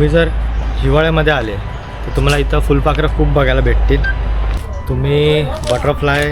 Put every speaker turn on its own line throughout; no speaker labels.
तुम्ही जर हिवाळ्यामध्ये आले तर तुम्हाला इथं फुलपाखरं खूप बघायला भेटतील. तुम्ही बटरफ्लाय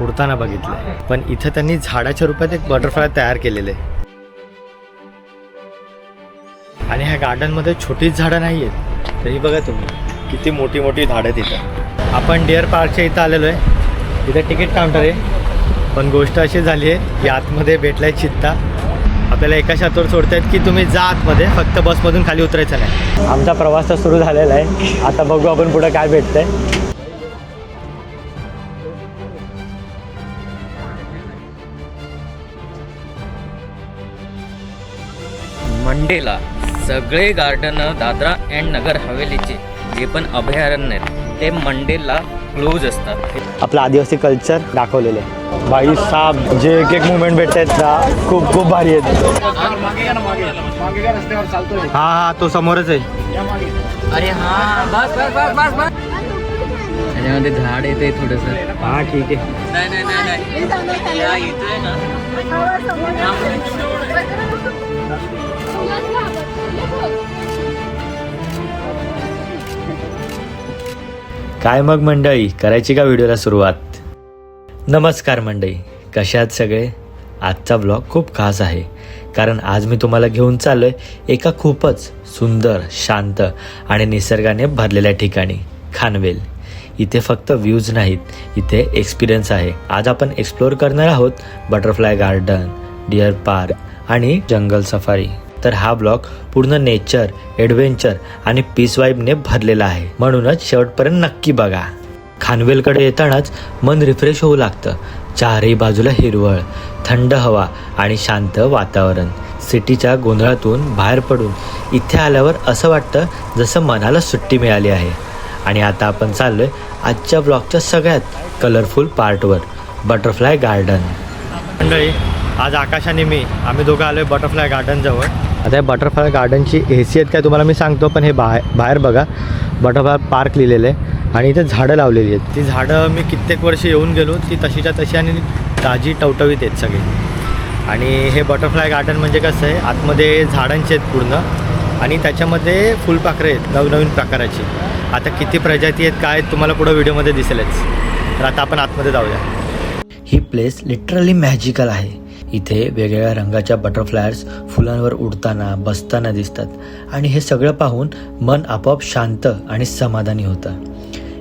उडताना बघितले. पण इथं त्यांनी झाडाच्या रूपात एक बटरफ्लाय तयार केलेले आणि ह्या गार्डनमध्ये छोटीच झाडं नाही आहेत. तरी बघा तुम्ही किती मोठी मोठी झाडं आहेत इथं. आपण डिअर पार्कच्या इथं आलेलो आहे. इथं तिकीट काउंटर आहे. पण गोष्ट अशी झाली आहे की आतमध्ये भेटलाय चित्ता. आपल्याला एका शातवर सोडतायत की तुम्ही जा आतमध्ये फक्त बसमधून खाली उतरायचं नाही. आमचा प्रवास तर सुरू झालेला आहे. आता बघू आपण पुढे काय भेटतंय.
मंडेला सगळे गार्डन दादरा अँड नगर हवेलीचे जे पण अभयारण्य आहेत ते मंडेला क्लोज असतात.
आपलं आदिवासी कल्चर दाखवलेलं आहे. बाई साहेब जे एक एक मुवमेंट भेटत आहेत ना खूप खूप भारी आहेत. हा हा तो समोरच आहे.
अरे हा बस बस बस बस बस. त्याच्यामध्ये झाड येते थोडस.
हा ठीक आहे.
नाही नाही नाही नाही. या इथे ना.
काय मग मंडळी करायची का व्हिडिओला सुरुवात? नमस्कार मंडळी कशात सगळे? आजचा ब्लॉग खूप खास आहे. कारण आज मी तुम्हाला घेऊन चाललोय एका खूपच सुंदर शांत आणि निसर्गाने भरलेल्या ठिकाणी खानवेल. इथे फक्त व्ह्यूज नाहीत इथे एक्सपिरियन्स आहे. आज आपण एक्सप्लोअर करणार आहोत बटरफ्लाय गार्डन डिअर पार्क आणि जंगल सफारी तर हा ब्लॉग पूर्ण नेचर एडव्हेंचर आणि पीस वाईबने भरलेला आहे. म्हणूनच शेवटपर्यंत नक्की बघा. खानवेलकडे येतानाच मन रिफ्रेश होऊ लागतं. चारही बाजूला हिरवळ थंड हवा आणि शांत वातावरण. सिटीच्या गोंधळातून बाहेर पडून इथे आल्यावर असं वाटतं जसं मनाला सुट्टी मिळाली आहे. आणि आता आपण चाललोय आजच्या ब्लॉगच्या सगळ्यात कलरफुल पार्टवर बटरफ्लाय गार्डन मंडळी आज आकाश आणि मी आम्ही दोघं आलोय बटरफ्लाय गार्डन जवळ. आता या बटरफ्लाय गार्डनची हैसियत काय तुम्हाला मी सांगतो पण हे बाहेर बाहेर बघा. बटरफ्लाय पार्क लिहिलेलं आहे. आणि इथे झाडं लावलेली आहेत. ती झाडं मी कित्येक वर्ष येऊन गेलो. ती तशीच्या तशी आणि ताजी टवटवीत आहेत सगळी. आणि हे बटरफ्लाय गार्डन म्हणजे कसं आहे आतमध्ये झाडांचे आहेत पूर्ण. आणि त्याच्यामध्ये फुलपाखरं आहेत नवनवीन प्रकाराची. आता किती प्रजाती आहेत काय तुम्हाला पुढं व्हिडिओमध्ये दिसेलच. तर आता आपण आतमध्ये जाऊया. ही प्लेस लिटरली मॅजिकल आहे. इथे वेगवेगळ्या रंगाच्या बटरफ्लायर्स फुलांवर उडताना बसताना दिसतात. आणि हे सगळं पाहून मन आपोआप शांत आणि समाधानी होतं.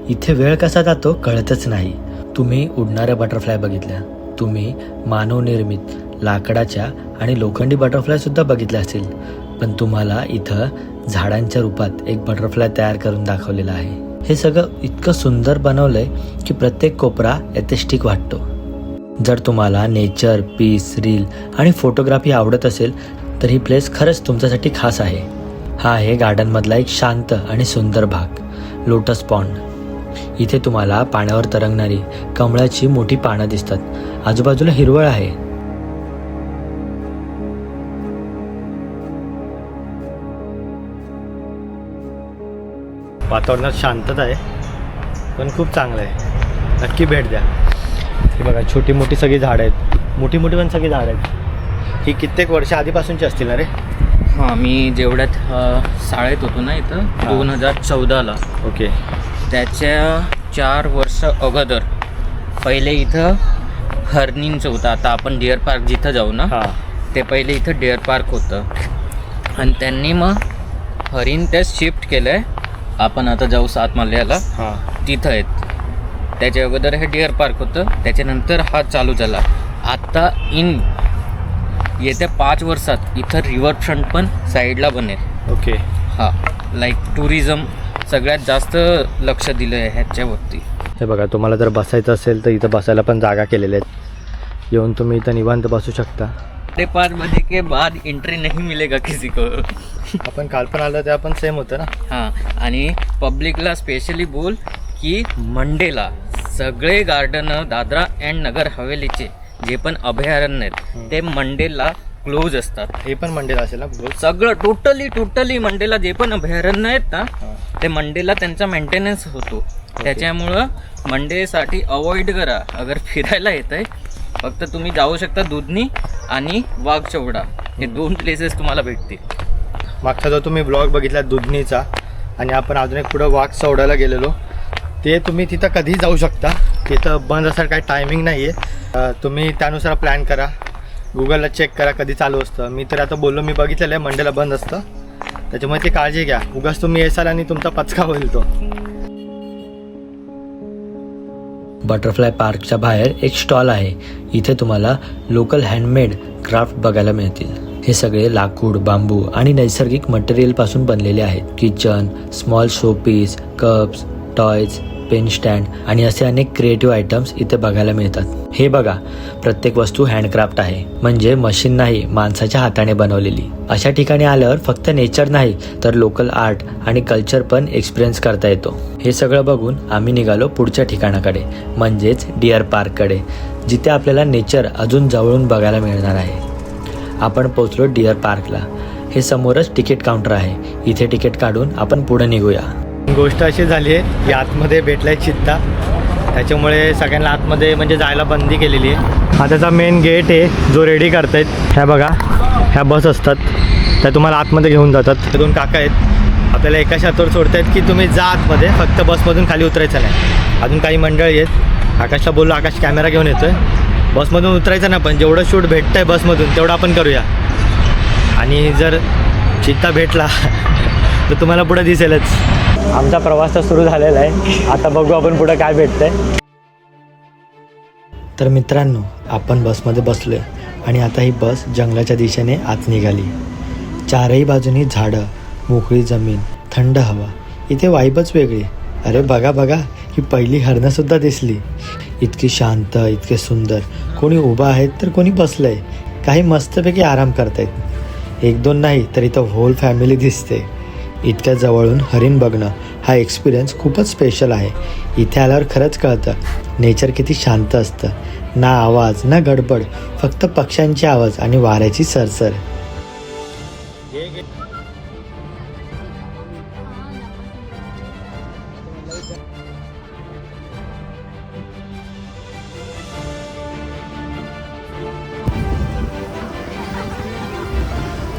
इथे वेळ कसा जातो कळतच नाही. तुम्ही उडणाऱ्या बटरफ्लाय बघितल्या. तुम्ही मानवनिर्मित लाकडाच्या आणि लोखंडी बटरफ्लाय सुद्धा बघितल्या असतील पण तुम्हाला इथं झाडांच्या रूपात एक बटरफ्लाय तयार करून दाखवलेला आहे. हे सगळं इतकं सुंदर बनवलंय की प्रत्येक कोपरा एथेस्टिक वाटतो. जर तुम्हाला नेचर पीस रील आणि फोटोग्राफी आवडत असेल तर ही प्लेस खरंच तुमच्यासाठी खास आहे. हा आहे गार्डनमधला एक शांत आणि सुंदर भाग लोटस पॉन्ड इथे तुम्हाला पाण्यावर तरंगणारी कमळाची मोठी पानं दिसतात. आजूबाजूला हिरवळ आहे. वातावरणात शांतता आहे पण खूप चांगलं आहे. नक्की भेट द्या. हे बघा छोटी मोठी सगळी झाडं आहेत. मोठी मोठी पण सगळी झाडं आहेत. ही कित्येक वर्ष आधीपासूनची असतील ना रे?
हा मी जेवढ्यात शाळेत होतो ना इथं दोन हजार चौदाला.
ओके.
त्याच्या चार वर्ष अगोदर. पहिले इथं हर्निंगचं होतं. आता आपण डिअर पार्क जिथं जाऊ ना
हां.
ते पहिले इथं डिअर पार्क होतं. आणि त्यांनी मग हरिण ते शिफ्ट केलं आहे आपण आता जाऊ सात
हां.
तिथं आहेत. त्याच्या अगोदर हे डिअर पार्क होतं. त्याच्यानंतर हा चालू झाला. आता इन येत्या पाच वर्षात इथं रिव्हरफ्रंट पण साईडला बनेल.
ओके.
हा. लाईक टुरिझम सगळ्यात जास्त लक्ष दिलं आहे ह्याच्यावरती.
हे बघा तुम्हाला जर बसायचं असेल तर इथं बसायला पण जागा केलेल्या आहेत. येऊन तुम्ही इथं निवांत बसू शकता.
ते पार्कमध्ये के बाद एंट्री नहीं मिलेगा किसी को
आपण काल पण आलो तेव्हा पण सेम होतं ना?
हां आणि पब्लिकला स्पेशली बोल की मंडेला सगळे गार्डन दादरा अँड नगर हवेलीचे जे पण अभयारण्य आहेत ते मंडेला क्लोज असतात.
हे पण मंडेला असेल ना?
सगळं टोटली टोटली मंडेला जे पण अभयारण्य आहेत ना ते मंडेला त्यांचा मेंटेनन्स होतो. त्याच्यामुळं मंडेसाठी अवॉइड करा. अगर फिरायला येत आहे फक्त तुम्ही जाऊ शकता दुधनी आणि वाघचौडा हे दोन प्लेसेस तुम्हाला भेटतील.
मागचा जो तुम्ही ब्लॉग बघितला दुधनीचा आणि आपण अजून एक पुढं वाघ सोडायला गेलेलो ते तुम्ही तिथं कधीही जाऊ शकता. तिथं बंद असायला काही टायमिंग नाही आहे तुम्ही त्यानुसार प्लॅन करा. गुगलला चेक करा कधी चालू असतं. मी तर आता बोललो मी बघितलेलं आहे मंडेला बंद असतं. त्याच्यामुळे ती काळजी घ्या. उगाच तुम्ही येसाल आणि तुमचा पचका होईल तो
बटरफ्लाय पार्कच्या बाहेर एक स्टॉल आहे. इथे तुम्हाला लोकल हँडमेड क्राफ्ट बघायला मिळतील. हे सगळे लाकूड बांबू आणि नैसर्गिक मटेरियलपासून बनलेले आहेत. Kitchen small showpiece cups toys pen stand आणि असे अनेक क्रिएटिव्ह आयटम्स इथे बघायला मिळतात. हे बघा प्रत्येक वस्तू हँडक्राफ्ट आहे. म्हणजे मशीन नाही माणसाच्या हाताने बनवलेली. अशा ठिकाणी आल्यावर फक्त नेचर नाही तर लोकल आर्ट आणि कल्चर पण एक्सपिरियन्स करता येतो. हे सगळं बघून आम्ही निघालो पुढच्या ठिकाणाकडे म्हणजेच डिअर पार्ककडे जिथे आपल्याला नेचर अजून जवळून बघायला मिळणार आहे. आपण पोचलो डिअर पार्कला हे समोरच तिकीट काउंटर आहे. इथे तिकीट काढून आपण पुढे निघूया.
गोष्ट अशी झाली आहे की आतमध्ये भेटला आहे चित्ता. त्याच्यामुळे सगळ्यांना आतमध्ये म्हणजे जायला बंदी केलेली आहे. हा त्याचा मेन गेट आहे जो रेडी करतायत. ह्या बघा ह्या बस असतात. त्या तुम्हाला आतमध्ये घेऊन जातात. ते दोन काका आहेत. आपल्याला एका शातवर सोडतायत की तुम्ही जा आतमध्ये फक्त बसमधून खाली उतरायचं नाही. अजून काही मंडळी आहेत. आकाशला बोललो आकाश कॅमेरा घेऊन येतोय. बसमधून उतरायचं ना पण जेवढं शूट भेटतंय बसमधून तेवढं आपण करूया. आणि जर चित्ता भेटला तर तुम्हाला पुढे दिसेलच. आमचा प्रवास तर सुरू झालेला आहे. आता बघू आपण पुढे काय भेटतंय.
तर मित्रांनो आपण बसमध्ये बसलोय आणि आता ही बस जंगलाच्या दिशेने आत निघाली. चारही बाजूनी झाडं मोकळी जमीन थंड हवा. इथे वाईबच वेगळी. अरे बघा बघा ही पहिली हरणंसुद्धा दिसली. इतकी शांत इतके सुंदर. कोणी उभा आहेत तर कोणी बसलंय. काही मस्तपैकी आराम करतायत. एक दोन नाही तर इथं होल फॅमिली दिसते. इतक्या जवळून हरिण बघणं हा एक्सपिरियन्स खूपच स्पेशल आहे. इथे आल्यावर खरंच कळतं. नेचर किती शांत असतं. ना आवाज ना गडबड फक्त पक्ष्यांचे आवाज आणि वाऱ्याची सरसर.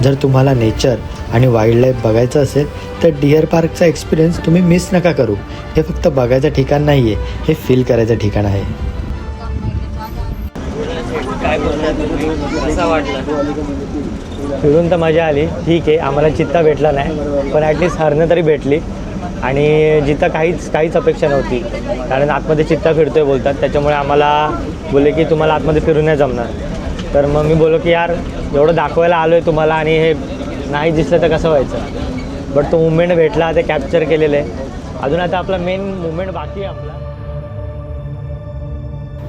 जर तुम्हाला नेचर आणि वाईल्ड लाईफ बघायचं असेल तर डिअर पार्कचा एक्सपिरियन्स तुम्ही मिस नका करू. हे फक्त बघायचं ठिकाण नाही आहे हे फील करायचं ठिकाण आहे.
फिरून तर मजा आली. ठीक आहे आम्हाला चित्ता भेटला नाही पण ॲटलिस्ट हरणं तरी भेटली. आणि जिथं काहीच काहीच अपेक्षा नव्हती कारण आतमध्ये चित्ता फिरतोय बोलतात त्याच्यामुळे आम्हाला बोलले की तुम्हाला आतमध्ये फिरून नाही जमणार. तर मग मी बोललो की यार एवढं दाखवायला आलो आहे तुम्हाला आणि हे नाही दिसलं तर कसं व्हायचं? बट तो मुवमेंट भेटला ते कॅप्चर केलेलं. आहे अजून आता आपला मेन मुवमेंट बाकी आहे आपला.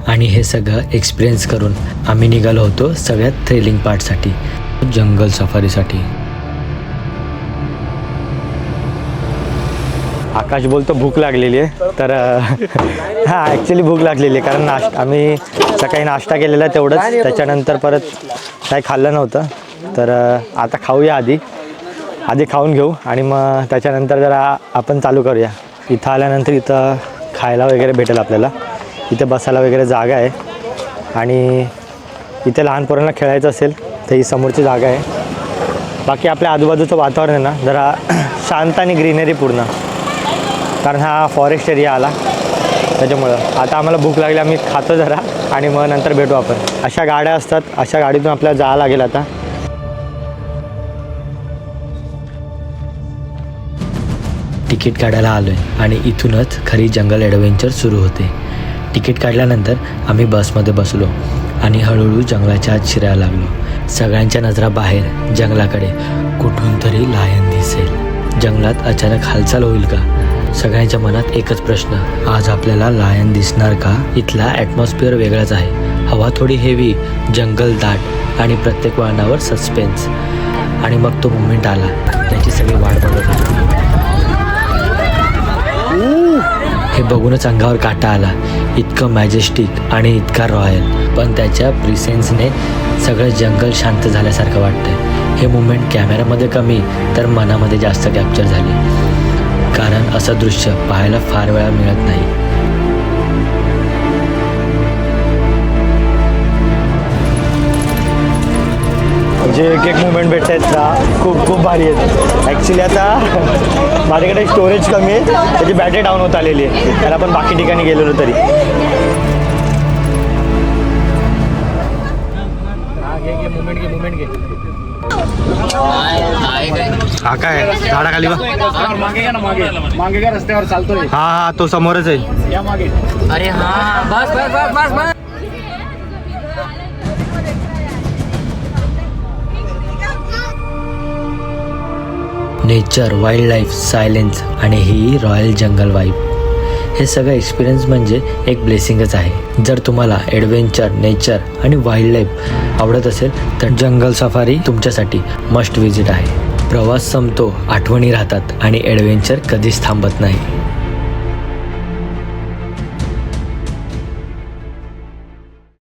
आणि हे सगळं एक्सपिरियन्स करून आम्ही निघालो होतो सगळ्यात थ्रिलिंग पार्टसाठी जंगल सफारीसाठी
आकाश बोलतो भूक लागलेली आहे. तर हां ॲक्च्युली भूक लागलेली आहे कारण नाश्ता आम्ही सकाळी नाश्ता केलेला तेवढंच. त्याच्यानंतर परत काही खाल्लं नव्हतं. तर आता खाऊया आधी. आधी खाऊन घेऊ आणि मग त्याच्यानंतर जरा आपण चालू करूया. इथं आल्यानंतर इथं खायला वगैरे भेटेल आपल्याला. इथे बसायला वगैरे जागा आहे. आणि इथे लहान पोरांना खेळायचं असेल तर ही समोरची जागा आहे. बाकी आपल्या आजूबाजूचं वातावरण आहे ना जरा शांत आणि ग्रीनरी पूर्ण. कारण हा फॉरेस्ट एरिया आला. त्याच्यामुळं. आता आम्हाला भूक लागली आम्ही खातो जरा आणि मग नंतर भेटू आपण. अशा गाड्या असतात. अशा गाडीतून आपल्याला जावं लागेल आता.
तिकीट काढायला आलो आहे आणि इथूनच खरी जंगल ॲडव्हेंचर सुरू होते. तिकीट काढल्यानंतर आम्ही बसमध्ये बसलो आणि हळूहळू जंगलाच्या आत शिरायला लागलो. सगळ्यांच्या नजरा बाहेर जंगलाकडे कुठून तरी लायन दिसेल. जंगलात अचानक हालचाल होईल का? सगळ्यांच्या मनात एकच प्रश्न आज आपल्याला लायन दिसणार का? इथला ॲटमॉस्फिअर वेगळाच आहे. हवा थोडी हेवी जंगल दाट आणि प्रत्येक वळणावर सस्पेन्स आणि मग तो मुमेंट आला. त्याची सगळी वाट बघत होती. हे बघूनच अंगावर काटा आला. इतकं मॅजेस्टिक आणि इतका रॉयल पण त्याच्या प्रिसेन्सने सगळं जंगल शांत झाल्यासारखं वाटतंय. हे मुमेंट कॅमेऱ्यामध्ये कमी तर मनामध्ये जास्त कॅप्चर झाले. कारण असं दृश्य पाहायला फार वेळा मिळत नाही.
जे एक एक मुवमेंट भेटत आहेत ना खूप खूप भारी आहेत. ॲक्च्युली आता माझ्याकडे स्टोरेज कमी आहे त्याची बॅटरी डाऊन होत आलेली आहे. त्याला आपण बाकी ठिकाणी गेलेलो तरी. हा काय? झाडाखाली बा.
मागे का रस्त्यावर चालतोय.
हा हा तो समोरच आहे.
या मागे.
अरे हा बस बस बस बस बस.
नेचर वाईल्ड लाईफ सायलेन्स आणि ही रॉयल जंगल वाईफ हे सगळं एक्सपिरियन्स म्हणजे एक ब्लेसिंगच आहे. जर तुम्हाला ॲडव्हेंचर नेचर आणि वाईल्ड लाईफ आवडत असेल तर जंगल सफारी तुमच्यासाठी मस्ट विजिट आहे. प्रवास संपतो आठवणी राहतात आणि ॲडव्हेंचर कधीच थांबत नाही.